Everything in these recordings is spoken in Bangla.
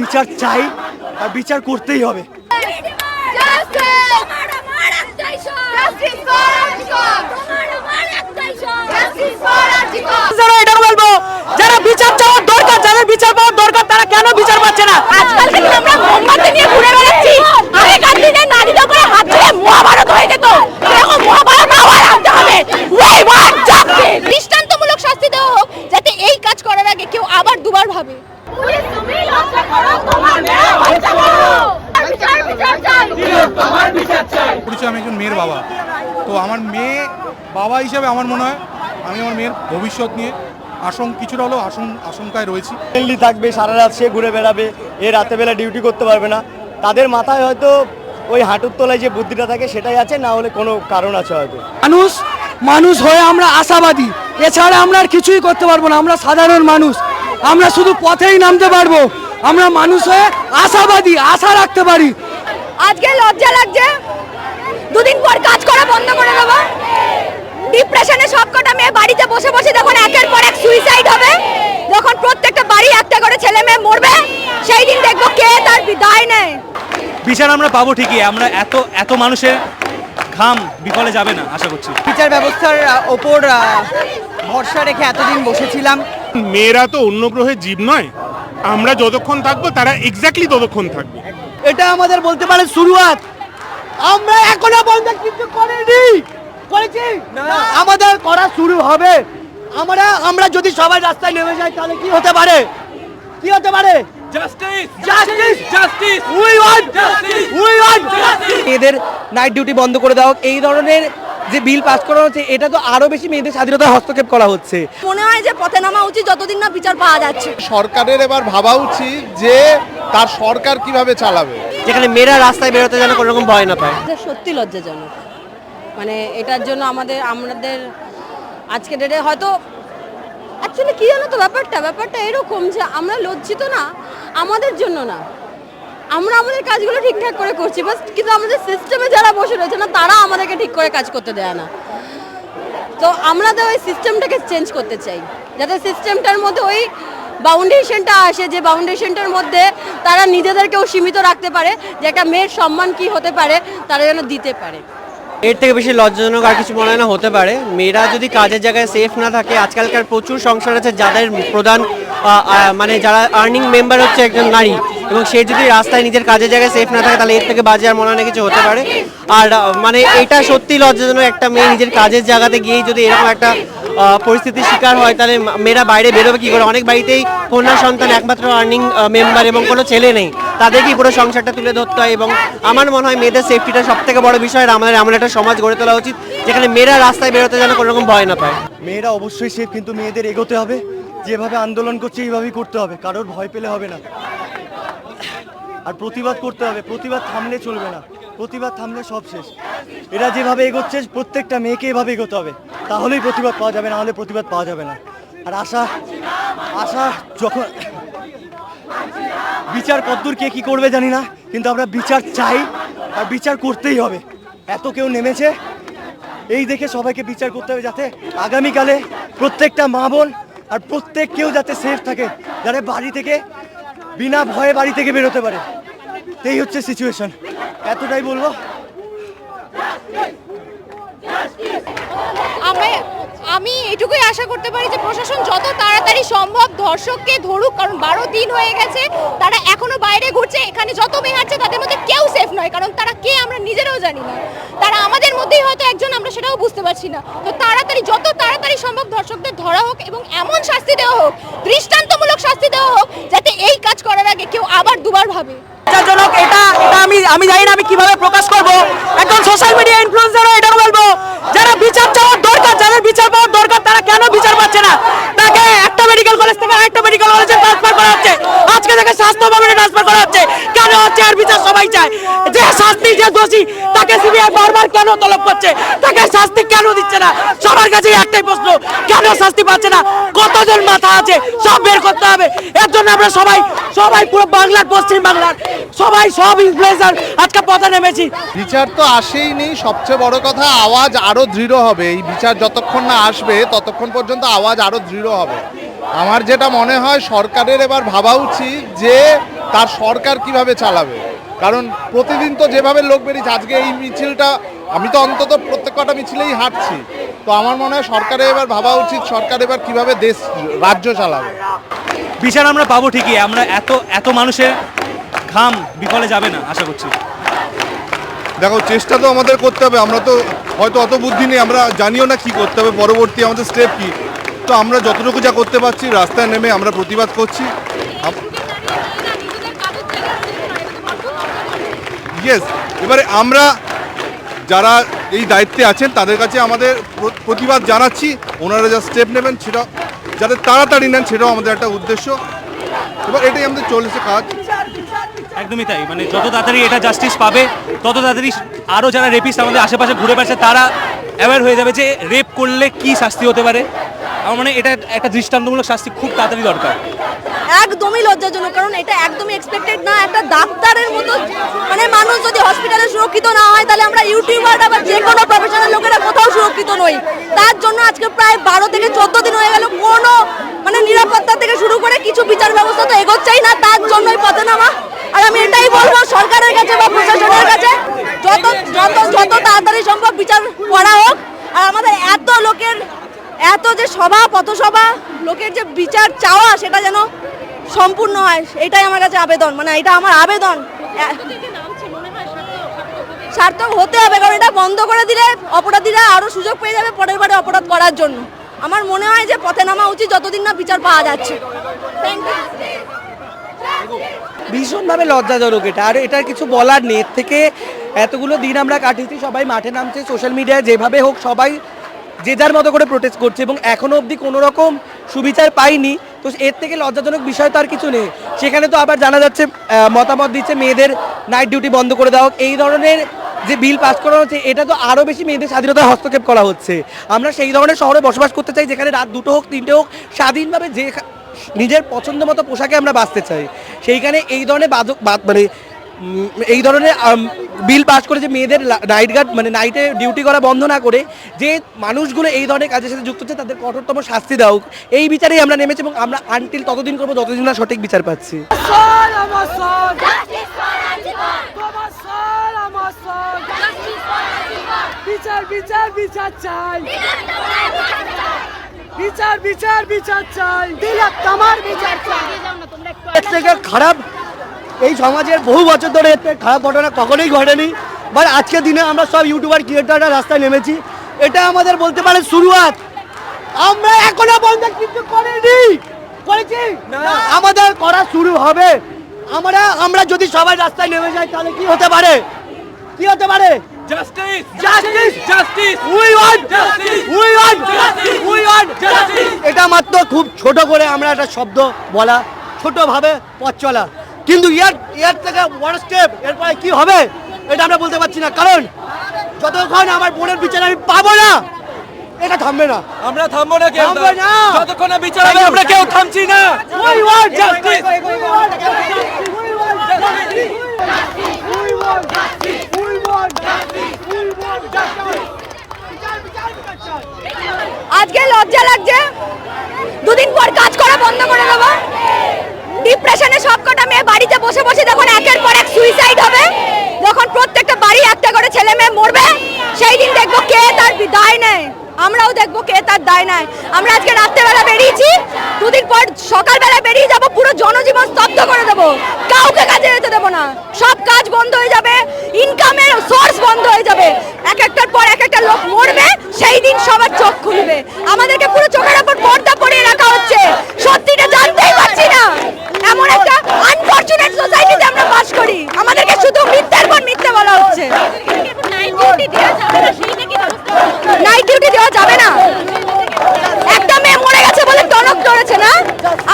বিচার চাই আর বিচার করতেই হবে। যারা এটা বলব যারা বিচার চাওয়ার দরকার যাদের বিচার পাওয়ার দরকার তারা কেন বিচার পাচ্ছে না? আজকালকার দিনে আমরা মোমবাতি নিয়ে ঘুরে বেড়াচ্ছি। আগেকার দিনে নারীদের করে হাত ধরে মহাভারত হয়ে যেত। এরকম মহাভারত আবার আনতে হবে। We want দৃষ্টান্তমূলক শাস্তি দেওয়া হোক যাতে এই কাজ করার আগে কেউ আবার দুবার ভাবে। পরিচয় আমি একজন মেয়ের বাবা। তো আমার মেয়ে বাবা হিসাবে আমার মনে হয় আমি আমার মেয়ের ভবিষ্যৎ নিয়ে আশঙ্ক কিছুটা হলেও আশঙ্ক আশঙ্কায় রয়েছি। ফ্রেন্ডলি থাকবে সারা রাত সে ঘুরে বেড়াবে এ রাতে বেলা ডিউটি করতে পারবে না। তাদের মাথায় হয়তো ওই হাঁটুর তলায় যে বুদ্ধিটা থাকে সেটাই আছে না হলে কোনো কারণ আছে হয়তো। মানুষ মানুষ হয়ে আমরা আশাবাদী। এছাড়া আমরা আর কিছুই করতে পারব না আমরা সাধারণ মানুষ। আমরা শুধু পথেই নামতে পারব। আমরা মানুষ হয়ে আশাবাদী আশা রাখতে পারি। আজকে লজ্জা লাগছে। দুদিন পর কাজ করা বন্ধ করে দেবো। ডিপ্রেশনে সবকটা মেয়ে বাড়িতে বসে বসে যখন একের পর এক সুইসাইড হবে। যখন প্রত্যেকটা বাড়ি একটা করে ছেলে মেয়ে মরবে। সেই দিন দেখব কে তার বিদায় নেয়। বিচার আমরা পাবো ঠিকই আমরা এত এত মানুষের ঘাম বিফলে যাবে না আশা করছি। বিচার ব্যবস্থার ওপর ভরসা রেখে এতদিন বসেছিলাম। মেয়েরা তো অন্য গ্রহের জীব নয়। আমরা যতক্ষণ থাকব তারা এক্স্যাক্টলি ততক্ষণ থাকবে। এটা আমাদের বলতে পারে শুরুয়াত। আমরা এখনও পর্যন্ত কিছু করিনি। করেছি? আমাদের করা শুরু হবে। আমরা আমরা যদি সবাই রাস্তায় নেমে যাই তাহলে কি হতে পারে? কি হতে পারে? Justice justice we want we want মেয়েদের নাইট ডিউটি বন্ধ করে দেওয়া হোক, এই ধরনের যে বিল পাস করা হচ্ছে এটা তো আরও বেশি মেয়েদের স্বাধীনতায় হস্তক্ষেপ করা হচ্ছে। মনে হয় যে পথে নামা উচিত যতদিন না বিচার পাওয়া যাচ্ছে। সরকারের এবার ভাবা উচিত যে তার সরকার কীভাবে চালাবে। যেখানে মেয়েরা রাস্তায় বেরোতে যেন কোনো রকম ভয় না পায়। এটা সত্যি লজ্জাজনক। মানে এটার জন্য আমাদের আমাদের আজকে ডেটে হয়তো অ্যাকচুয়ালি কী জানো তো ব্যাপারটা? ব্যাপারটা এরকম যে আমরা লজ্জিত না আমাদের জন্য না। আমরা আমাদের কাজগুলো ঠিকঠাক করে করছি বাস কিন্তু আমাদের সিস্টেমে যারা বসে রয়েছে না, তারা আমাদেরকে ঠিক করে কাজ করতে দেয় না। তো আমরা তো ওই সিস্টেমটাকে চেঞ্জ করতে চাই, যাতে সিস্টেমটার মধ্যে ওই বাউন্ডেশনটা আসে, যে বাউন্ডেশনটার মধ্যে তারা নিজেদেরকেও সীমিত রাখতে পারে, যে একটা মেয়ের সম্মান কি হতে পারে, তারা যেন দিতে পারে। এর থেকে বেশি লজ্জাজনক আর কিছু মনে হয় না, হতে পারে। মেয়েরা যদি কাজের জায়গায় সেফ না থাকে, আজকালকার প্রচুর সংসার আছে যাদের প্রধান মানে যারা আর্নিং মেম্বার হচ্ছে একজন নারী। এবং সে যদি রাস্তায় নিজের কাজের জায়গায় সেফ না থাকে, তাহলে এর থেকে বাজে আর মনে হয় কিছু হতে পারে। আর মানে এটা সত্যি লজ্জাজনক একটা মেয়ে নিজের কাজের জায়গাতে গিয়েই যদি এরকম একটা পরিস্থিতির শিকার হয়, তাহলে মেয়েরা বাইরে বেরোবে কি করে? অনেক বাড়িতেই কন্যা সন্তান একমাত্র আর্নিং মেম্বার এবং কোনো ছেলে নেই। তাদেরকেই পুরো সংসারটা তুলে ধরতে হয় এবং আমার মনে হয় মেয়েদের সেফটিটা সব থেকে বড় বিষয়। আমাদের এমন একটা সমাজ গড়ে তোলা উচিত, যেখানে মেয়েরা রাস্তায় বেরোতে যেন কোনো রকম ভয় না পায়। মেয়েরা অবশ্যই সেফ কিন্তু মেয়েদের এগোতে হবে। যেভাবে আন্দোলন করছে, এইভাবেই করতে হবে। কারোর ভয় পেলে হবে না। আর প্রতিবাদ করতে হবে, প্রতিবাদ থামলে চলবে না, প্রতিবাদ থামলে সব শেষ। এরা যেভাবে এগোচ্ছে, প্রত্যেকটা মেয়েকে এভাবে এগোতে হবে, তাহলেই প্রতিবাদ পাওয়া যাবে, না হলে প্রতিবাদ পাওয়া যাবে না। আর আশা আশা যখন বিচার কদ্দূর কে কি করবে জানি না, কিন্তু আমরা বিচার চাই আর বিচার করতেই হবে। এত কেউ নেমেছে, এই দেখে সবাইকে বিচার করতে হবে যাতে আগামীকালে প্রত্যেকটা মা বোন আর প্রত্যেক কেউ যাতে সেফ থাকে যাতে বাড়ি থেকে, বিনা ভয়ে বাড়ি থেকে বেরোতে পারে। এই হচ্ছে সিচুয়েশন এতটাই বলব। আমি এটুকুই আশা করতে পারি যে প্রশাসন যত তাড়াতাড়ি সম্ভব ধর্ষককে ধরুক, কারণ বারো দিন হয়ে গেছে, তারা এখনও বাইরে ঘুরছে, এখানে যত মেয়ে তাদের মধ্যে কেউ সেফ নয়, কারণ তারা কে আমরা নিজেরাও জানি না। তারা আমাদের মধ্যেই হয়তো একজন, আমরা সেটাও বুঝতে পারছি না। তো তাড়াতাড়ি, যত তাড়াতাড়ি সম্ভব ধর্ষকদের ধরা হোক এবং এমন শাস্তি দেওয়া হোক, দৃষ্টান্তমূলক শাস্তি দেওয়া হোক, যাতে এই কাজ করার আগে কেউ আবার দুবার ভাবে। লজ্জাজনক এটা এটা আমি আমি জানি না আমি কীভাবে প্রকাশ করব। একজন সোশ্যাল মিডিয়া ইনফ্লুয়েন্সারও এটা বলব, যারা বিচার চাওয়ার দরকার, যাদের বিচার পাওয়ার দরকার, তারা কেন বিচার পাচ্ছে না? তাকে একটা মেডিকেল কলেজ থেকে আরেকটা মেডিকেল কলেজে ট্রান্সফার করা হচ্ছে। আজকে থেকে স্বাস্থ্য ভবনে ট্রান্সফার করা হচ্ছে। কেন হচ্ছে আর বিচার সবাই চায়? যে শাস্তি যে দোষী, তাকে সিবিআই বারবার কেন তলব করছে? তাকে শাস্তি কেন দিচ্ছে না? সবার কাছে একটাই প্রশ্ন, কেন শাস্তি পাচ্ছে না? কতজন মাথা আছে? সব বের করতে হবে। এর জন্য আমরা সবাই সবাই পুরো বাংলার পশ্চিম বাংলার, সবাই সব ইনফ্লুয়েন্সার আজকে পথে নেমেছি। বিচার তো আসেই নেই, সবচেয়ে বড় কথা আওয়াজ আরও দৃঢ় হবে। এই বিচার যতক্ষণ না আসবে, ততক্ষণ পর্যন্ত আওয়াজ আরও দৃঢ় হবে। আমার যেটা মনে হয়, সরকারের এবার ভাবা উচিত যে তার সরকার কীভাবে চালাবে। কারণ প্রতিদিন তো যেভাবে লোক বেরিয়েছে আজকে এই মিছিলটা আমি তো অন্তত প্রত্যেক কটা মিছিলেই হাঁটছি। তো আমার মনে হয় সরকারে এবার ভাবা উচিত সরকার এবার কীভাবে দেশ রাজ্য চালাবে। বিচার আমরা পাবো ঠিকই আমরা এত এত মানুষের ঘাম বিফলে যাবে না আশা করছি। দেখো চেষ্টা তো আমাদের করতে হবে আমরা তো হয়তো অত বুদ্ধি নেই আমরা জানিও না কি করতে হবে পরবর্তী আমাদের স্টেপ কি। তো আমরা যতটুকু যা করতে পারছি রাস্তায় নেমে আমরা প্রতিবাদ করছি। ইয়েস এবারে আমরা যারা এই দায়িত্বে আছেন, তাদের কাছে আমাদের প্রতিবাদ জানাচ্ছি। ওনারা যা স্টেপ নেবেন সেটা, যাতে তাড়াতাড়ি নেন সেটাও আমাদের একটা উদ্দেশ্য। এবার এটাই আমাদের চলছে কাজ। একদমই তাই মানে যত তাড়াতাড়ি এটা জাস্টিস পাবে, তত তাড়াতাড়ি আরও যারা রেপিস্ট আমাদের আশেপাশে ঘুরে বেড়াচ্ছে, তারা অ্যাওয়ার হয়ে যাবে যে রেপ করলে কি শাস্তি হতে পারে। আমার মানে এটা একটা দৃষ্টান্তমূলক শাস্তি খুব তাড়াতাড়ি দরকার। একদমই লজ্জাজনক, কারণ এটা একদমই এক্সপেক্টেড না। একটা ডাক্তারের মতো মানে মানুষ যদি হসপিটালে সুরক্ষিত না হয়, তাহলে আমরা ইউটিউবার বা যে কোনো প্রফেশনাল লোকেরা কোথাও সুরক্ষিত নই। তার জন্য আজকে প্রায় বারো থেকে চোদ্দ দিন হয়ে গেল, কোনো মানে নিরাপত্তা থেকে শুরু করে কিছু বিচার ব্যবস্থা তো এগোচ্ছেই না, তার জন্যই পথে নামা। আর আমি এটাই বলব, সরকারের কাছে বা প্রশাসনের কাছে, যত যত যত তাড়াতাড়ি সম্ভব বিচার করা হোক। আর আমাদের এত লোকের, এত যে সভা, পথসভা, লোকের যে বিচার চাওয়া, সেটা যেন সম্পূর্ণ হয়, এটাই আমার কাছে আবেদন মানে এটা আমার আবেদন। সার্থক হতে হবে, কারণ এটা বন্ধ করে দিলে অপরাধীরা আরও সুযোগ পেয়ে যাবে পরের বারে অপরাধ করার জন্য। আমার মনে হয় যে পথে নামা উচিত যতদিন না বিচার পাওয়া যাচ্ছে। ভীষণভাবে লজ্জাজনক এটা, আর এটার কিছু বলার নেই। এর থেকে এতগুলো দিন আমরা কাটিয়েছি, সবাই মাঠে নামছে সোশ্যাল মিডিয়ায় যেভাবে হোক সবাই যে যার মতো করে প্রোটেস্ট করছে, এবং এখনও অবধি কোনো রকম সুবিচার পাইনি। তো এর থেকে লজ্জাজনক বিষয় তো আর কিছু নেই। সেখানে তো আবার জানা যাচ্ছে মতামত দিচ্ছে মেয়েদের নাইট ডিউটি বন্ধ করে দেওয়া। এই ধরনের যে বিল পাস করা হচ্ছে, এটা তো আরও বেশি মেয়েদের স্বাধীনতায় হস্তক্ষেপ করা হচ্ছে। আমরা সেই ধরনের শহরে বসবাস করতে চাই, যেখানে রাত দুটো হোক, তিনটে হোক, স্বাধীনভাবে যে নিজের পছন্দ মতো পোশাকে আমরা বাঁচতে চাই। সেইখানে এই ধরনের বাদ- মানে এই ধরনের বিল পাস করে যে মেয়েদের নাইট গার্ড মানে নাইটে ডিউটি করা বন্ধ না করে যে মানুষগুলো এই ধরনের কাজের সাথে যুক্ত হচ্ছে তাদের কঠোরতম শাস্তি দাও। এই বিচারেই আমরা নেমেছি এবং আমরা আনটিল ততদিন করব যতদিন না সঠিক বিচার পাচ্ছি। বিচার বিচার বিচার চাই। বিচার বিচার বিচার চাই। আমার বিচার চাই। এর থেকে খারাপ এই সমাজের বহু বছর ধরে খারাপ ঘটনা কখনোই ঘটেনি বাট আজকের দিনে আমরা সব ইউটিউবার ক্রিয়েটাররা রাস্তায় নেমেছি। এটা আমাদের বলতে পারে শুরুয়াত। আমরা এখনও বন্ধ কিন্তু করিনি। করেছি? আমাদের করা শুরু হবে। আমরা আমরা যদি সবাই রাস্তায় নেমে যাই তাহলে কি হতে পারে? কি হতে পারে? এটা মাত্র খুব ছোট করে আমরা একটা শব্দ বলা ছোটভাবে পথ চলা। কিন্তু ইয়ার ইয়ার থেকে ওয়ান স্টেপ এরপরে কি হবে এটা আমরা বলতে পারছি না। কারণ যতক্ষণ আমার বোনের বিচার আমি পাবো না এটা থামবে না। আমরা থামবো না কেউ থামবে না। যতক্ষণ না বিচার হবে আমরা কেউ থামছি না। We want Justice! আজকে লজ্জা লাগছে দুদিন পর কাজ করা বন্ধ করে দেবো ডিপ্রেশনে সবকটা মেয়ে বাড়িতে বসে বসে যখন একের পর এক সুইসাইড হবে, যখন প্রত্যেকটা বাড়ি একটা করে ছেলে মেয়ে মরবে, সেই দিন দেখব কে তার দায় নেয়। আমরাও দেখব কে তার দায় নেয়। আমরা আজকে রাত্রেবেলা বেরিয়েছি, দুদিন পর সকালবেলা বেরিয়ে যাব, পুরো জনজীবন স্তব্ধ করে দেবো। কাউকে কাজে যেতে দেবো না। সব কাজ বন্ধ হয়ে যাবে ইনকামের সোর্স বন্ধ হয়ে যাবে। এক একটার পর এক একটা লোক মরবে, সেই দিন সবার চোখ খুলবে। আমাদেরকে পুরো চোখের উপর পর্দা পরিয়ে রাখা হচ্ছে সত্যিটা জানতেই পারছি না এমন একটা আনফরচুনেট সোসাইটিতে আমরা বাস করি আমাদেরকে শুধু মিথ্যার পর মিথ্যা বলা হচ্ছে নাইট ডিউটি দেওয়া যাবে না একটা মেয়ে মরে গেছে বলে টনক ধরেছে না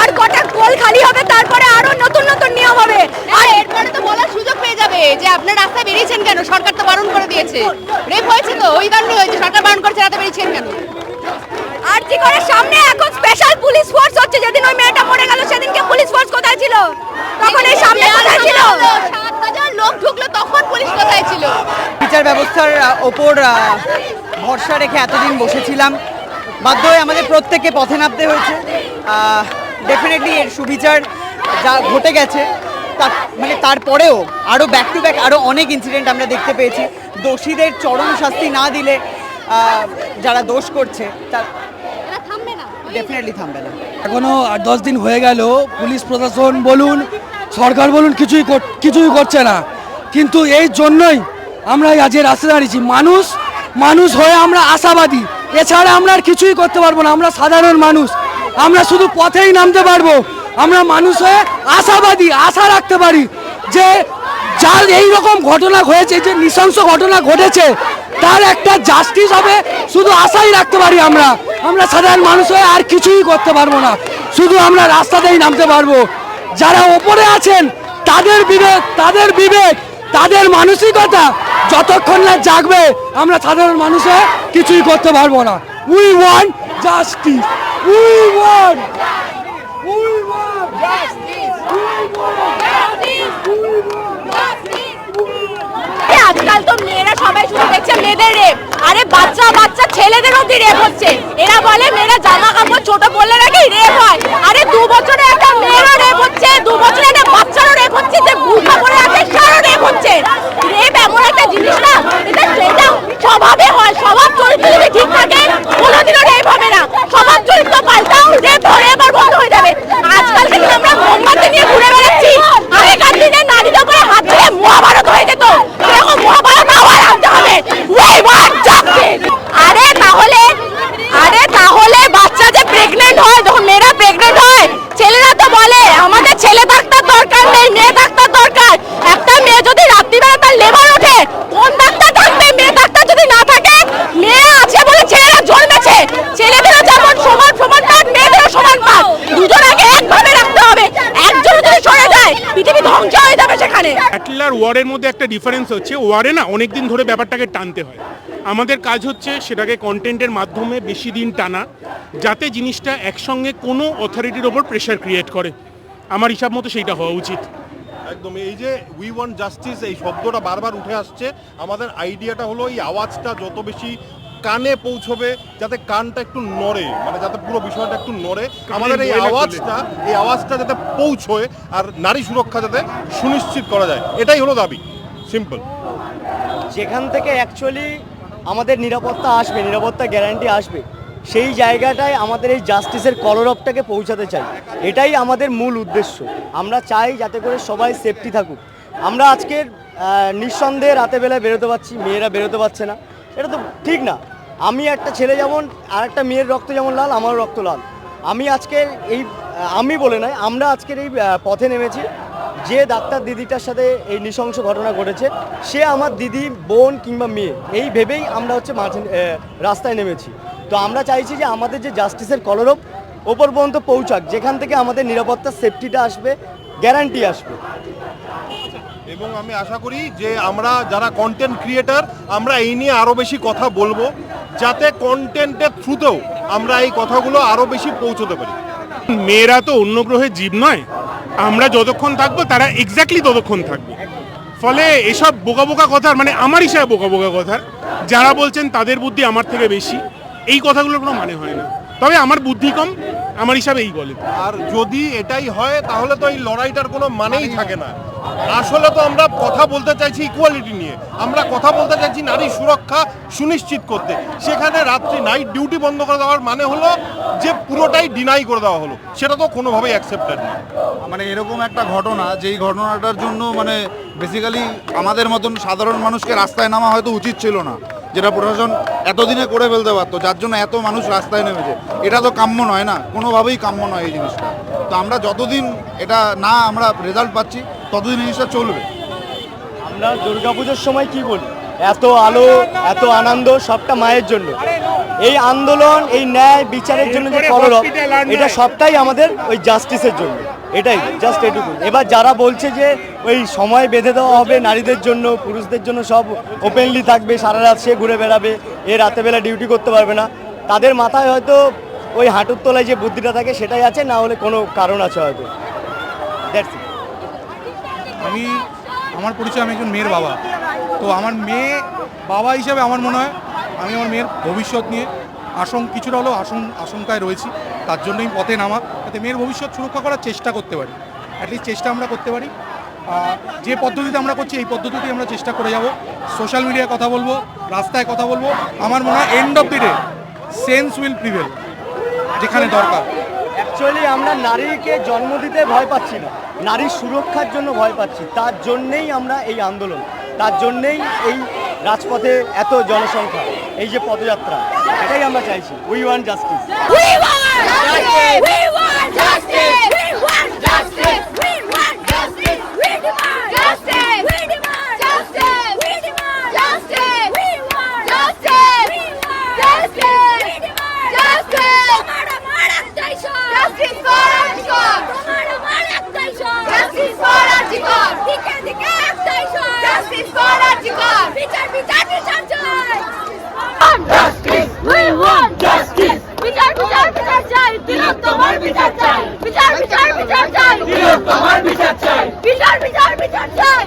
আর কটা কোল খালি হবে তারপরে আরও নতুন নতুন নিয়ম হবে আর এরপরে তো বলার সুযোগ পেয়ে যাবে যে আপনার রাস্তায় বেরিয়েছেন কেন সরকার তো বারণ করে দিয়েছে রেপ হয়েছে তো ওই কারণে হয়েছে সরকার বারণ করেছে রাতে বেরিয়েছেন কেন আর জি করে সামনে এখন স্পেশাল পুলিশ ফোর্স হচ্ছে যেদিন ওই মেয়েটা মরে গেল সেদিনকে পুলিশ ফোর্স কোথায় ছিল তখন এই সামনে কোথায় ছিল সাত হাজার লোক ঢুকলো তখন পুলিশ কোথায় ছিল ব্যবস্থার ওপর ভরসা রেখে এতদিন বসেছিলাম। বাধ্য হয়ে আমাদের প্রত্যেককে পথে নামতে হয়েছে। ডেফিনেটলি এর সুবিচার যা ঘটে গেছে তা- মানে তারপরেও আরও ব্যাক টু ব্যাক আরও অনেক ইনসিডেন্ট আমরা দেখতে পেয়েছি। দোষীদের চরম শাস্তি না দিলে যারা দোষ করছে তার থামবে না। ডেফিনেটলি থামবে না। এখনও আট দশ দিন হয়ে গেল পুলিশ প্রশাসন বলুন সরকার বলুন কিছুই কর- কিছুই করছে না। কিন্তু এই জন্যই আমরা আজকে রাস্তায় দাঁড়িয়েছি। মানুষ মানুষ হয়ে আমরা আশাবাদী। এছাড়া আমরা আর কিছুই করতে পারব না। আমরা সাধারণ মানুষ। আমরা শুধু পথেই নামতে পারব। আমরা মানুষ হয়ে আশাবাদী, আশা রাখতে পারি যে যার এই রকম ঘটনা হয়েছে, যে নৃশংস ঘটনা ঘটেছে, তার একটা জাস্টিস হবে। শুধু আশাই রাখতে পারি আমরা। আমরা সাধারণ মানুষ হয়ে আর কিছুই করতে পারব না। শুধু আমরা রাস্তাতেই নামতে পারব। যারা ওপরে আছেন, তাদের বিবেক তাদের বিবেক, তাদের মানসিকতা যতক্ষণ না জাগবে, আমরা সাধারণ মানুষে কিছুই করতে পারব না। We want justice we want we want আরে আজকাল তো মেয়েরা সবাই শুধু দেখছে মেয়েদের রেপ। আরে বাচ্চা বাচ্চা, ছেলেদের অব্দি রেপ হচ্ছে। এরা বলে মেয়েরা জামা কাপড়, ছোট পরলে নাকি রেপ হয়। আরে দু বছরে একটা মেয়েরও রেপ হচ্ছে, দু বছরে একটা বাচ্চারও রেপ হচ্ছে, যে বুঝা পড়ে আছে তারও রেপ হচ্ছে। রেপ এমন একটা জিনিস না, এটা এটা স্বভাবে হয়, স্বভাব চরিত্র যদি ঠিক থাকে, কোনোদিনও রেপ হবে না। স্বভাব চরিত্র পাল্টাও রেপ ধরে এবার বন্ধ হয়ে যাবে। আজকালকে দিনে আমরা মোমবাতি নিয়ে ঘুরে বেড়াচ্ছি আগেকার দিনে নারীদের উপরে হাত ছেড়ে মহাভারত হয়ে যেত এরকম মহাভারত আবার আনতে হবে We want justice! আরে তাহলে আরে তাহলে বাচ্চা যে প্রেগনেন্ট হয় যখন মেয়েরা প্রেগনেন্ট হয় ছেলেরা তো বলে আমাদের ছেলে ডাক্তার দরকার নেই মেয়ে ডাক্তার দরকার একটা মেয়ে যদি রাত্রিবেলা তার লেবার ওঠে কোন ডাক্তার থাকবে মেয়ে ডাক্তার যদি না থাকে মেয়েরা আছে বলে ছেলেরা জন্মেছে ছেলেদেরও যেমন সমান সমান পাক মেয়েদেরও সমান পাক দুজনকে একভাবে রাখতে হবে একজন যদি সরে যায় পৃথিবী ধ্বংস হয়ে যাবে সেখানে ব্যাটল আর ওয়ারের মধ্যে একটা ডিফারেন্স হচ্ছে। ওয়ারে না অনেক দিন ধরে ব্যাপারটাকে টানতে হয়। আমাদের কাজ হচ্ছে সেটাকে কন্টেন্টের মাধ্যমে বেশি দিন টানা, যাতে জিনিসটা একসঙ্গে কোনো অথরিটির ওপর প্রেশার ক্রিয়েট করে। আমার হিসাব মতো সেইটা হওয়া উচিত। একদম, এই যে উই ওয়ান্ট জাস্টিস এই শব্দটা বারবার উঠে আসছে। আমাদের আইডিয়াটা হলো এই আওয়াজটা, যত বেশি কানে পৌঁছবে যাতে কানটা একটু নড়ে মানে যাতে পুরো বিষয়টা একটু নড়ে। আমাদের এই আওয়াজটা এই আওয়াজটা যাতে পৌঁছয় আর নারী সুরক্ষা যাতে সুনিশ্চিত করা যায় এটাই হলো দাবি। সিম্পল যেখান থেকে অ্যাকচুয়ালি আমাদের নিরাপত্তা আসবে নিরাপত্তা গ্যারান্টি আসবে সেই জায়গাটায় আমাদের এই জাস্টিসের কলরবটাকে পৌঁছাতে চাই। এটাই আমাদের মূল উদ্দেশ্য। আমরা চাই যাতে করে সবাই সেফটি থাকুক। আমরা আজকের নিঃসন্দেহে রাতে বেলায় বেরোতে পারছি মেয়েরা বেরোতে পারছে না। এটা তো ঠিক না। আমি একটা ছেলে যেমন, আর একটা মেয়ের রক্ত যেমন লাল আমার রক্ত লাল। আমি আজকে এই, আমি বলে নয়, আমরা আজকের এই পথে নেমেছি। যে ডাক্তার দিদিটার সাথে এই নৃশংস ঘটনা ঘটেছে, সে আমার দিদি, বোন কিংবা মেয়ে, এই ভেবেই আমরা হচ্ছে মাঝে রাস্তায় নেমেছি। তো আমরা চাইছি যে আমাদের যে জাস্টিসের কলরব, ওপর পর্যন্ত পৌঁছাক, যেখান থেকে আমাদের নিরাপত্তার সেফটিটা আসবে গ্যারান্টি আসবে। এবং আমি আশা করি যে আমরা যারা কন্টেন্ট ক্রিয়েটার আমরা এই নিয়ে আরও বেশি কথা বলব, যাতে কন্টেন্টের থ্রুতেও আমরা এই কথাগুলো আরও বেশি পৌঁছতে পারি। মেয়েরা তো অন্য গ্রহের জীব নয়। আমরা যতক্ষণ থাকব, তারা এক্স্যাক্টলি ততক্ষণ থাকবে। ফলে এসব বোকা বোকা কথার মানে আমার হিসাবে বোকা বোকা কথার, যারা বলছেন তাদের বুদ্ধি আমার থেকে বেশি। এই কথাগুলোর কোনো মানে হয় না। তবে আমার বুদ্ধি কম আমার হিসাবে এই বলে। আর যদি এটাই হয় তাহলে তো এই লড়াইটার কোনো মানেই থাকে না। আসলে তো আমরা কথা বলতে চাইছি ইকুয়ালিটি নিয়ে। আমরা কথা বলতে চাইছি নারী সুরক্ষা সুনিশ্চিত করতে। সেখানে রাত্রি নাইট ডিউটি বন্ধ করে দেওয়ার মানে হলো যে পুরোটাই ডিনাই করে দেওয়া হলো। সেটা তো কোনোভাবেই অ্যাকসেপ্টেড না। মানে এরকম একটা ঘটনা যেই ঘটনাটার জন্য মানে বেসিক্যালি আমাদের মতন সাধারণ মানুষকে রাস্তায় নামা হয়তো উচিত ছিল না। যেটা প্রশাসন এতদিনে করে ফেলতে পারতো, যার জন্য এত মানুষ রাস্তায় নেমেছে। এটা তো কাম্য নয় না? কোনোভাবেই কাম্য নয় এই জিনিসটা। তো আমরা যতদিন এটা না আমরা রেজাল্ট পাচ্ছি, ততদিন জিনিসটা চলবে। আমরা দুর্গাপুজোর সময় কি বলি? এত আলো এত আনন্দ সবটা মায়ের জন্য। এই আন্দোলন এই ন্যায় বিচারের জন্য যে কলরব এটা সবটাই আমাদের ওই জাস্টিসের জন্য। এটাই জাস্ট এটুকু এবার যারা বলছে যে ওই সময় বেঁধে দেওয়া হবে নারীদের জন্য পুরুষদের জন্য সব ওপেনলি থাকবে সারা রাত সে ঘুরে বেড়াবে এ রাতেবেলা ডিউটি করতে পারবে না তাদের মাথায় হয়তো ওই হাঁটুর তলায় যে বুদ্ধিটা থাকে সেটাই আছে না হলে কোনো কারণ আছে হয়তো। দ্যাটস আমি আমার পরিচয় আমি একজন মেয়ের বাবা। তো আমার মেয়ে বাবা হিসাবে আমার মনে হয়, আমি আমার মেয়ের ভবিষ্যৎ নিয়ে আশঙ্ক কিছুটা হলেও আশঙ্ক আশঙ্কায় রয়েছি, তার জন্যই পথে নামা, যাতে মেয়ের ভবিষ্যৎ সুরক্ষা করার চেষ্টা করতে পারি। অ্যাটলিস্ট চেষ্টা আমরা করতে পারি। যে পদ্ধতিতে আমরা করছি, এই পদ্ধতিতেই আমরা চেষ্টা করে যাব। সোশ্যাল মিডিয়ায় কথা বলব, রাস্তায় কথা বলব, আমার মনে হয় end of the day sense will prevail যেখানে দরকার। অ্যাকচুয়ালি আমরা নারীকে জন্ম দিতে ভয় পাচ্ছি না। নারীর সুরক্ষার জন্য ভয় পাচ্ছি, তার জন্যেই আমরা এই আন্দোলন। তার জন্যেই এই রাজপথে এত জনসংখ্যা, এই যে পদযাত্রা, এটাই আমরা চাইছি। We want justice justice! We want justice! বিচার বিচার বিচার চাই